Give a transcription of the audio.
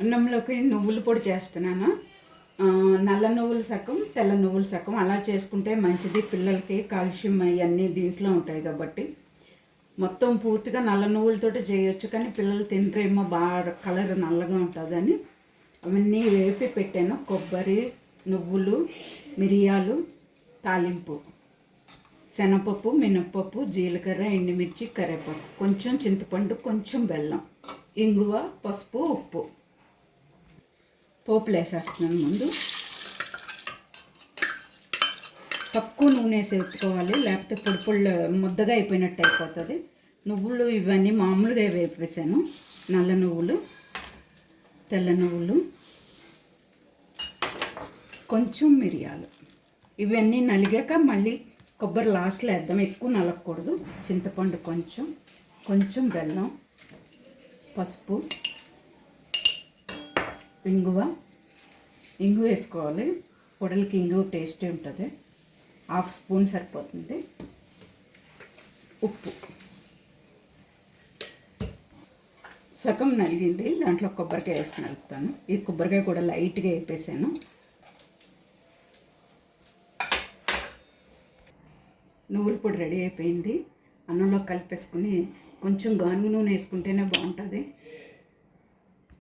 అన్నంలోకి నువ్వుల పొడి చేస్తున్నాను. నల్ల నువ్వుల సగం తెల్ల నువ్వుల సగం అలా చేసుకుంటే మంచిది. పిల్లలకి కాల్షియం అవన్నీ దీంట్లో ఉంటాయి కాబట్టి. మొత్తం పూర్తిగా నల్ల నువ్వులతోటి చేయొచ్చు కానీ పిల్లలు తింటారేమో బాగా కలర్ నల్లగా ఉంటుందని. అవన్నీ వేపి పెట్టాను. కొబ్బరి నువ్వులు మిరియాలు తాలింపు శనగపప్పు మినప్పప్పు జీలకర్ర ఎండుమిర్చి కరివేపాకు కొంచెం చింతపండు కొంచెం బెల్లం ఇంగువ పసుపు ఉప్పు. పోపులు వేసేస్తున్నాను ముందు. తక్కువ నూనె వేసేసుకోవాలి లేకపోతే పొడి పొడి ముద్దగా అయిపోయినట్టు అయిపోతుంది. నువ్వులు ఇవన్నీ మామూలుగా వేపేసాను నల్ల నువ్వులు తెల్ల నువ్వులు కొంచెం మిరియాలు. ఇవన్నీ నలిగాక మళ్ళీ కొబ్బరి లాస్ట్లో వేద్దాం ఎక్కువ నలగకూడదు. చింతపండు కొంచెం కొంచెం బెల్లం పసుపు ఇంగువ. ఇంగు వేసుకోవాలి. పొడలకి ఇంగు టేస్టీ ఉంటుంది. హాఫ్ స్పూన్ సరిపోతుంది. ఉప్పు. సగం నలిగింది. దాంట్లో కొబ్బరికాయ వేసి నలుపుతాను. ఈ కొబ్బరికాయ కూడా లైట్గా వేపేసాను. నువ్వుల పొడి రెడీ అయిపోయింది. అన్నంలో కలిపేసుకుని కొంచెం గానుగ నూనె వేసుకుంటేనే బాగుంటుంది.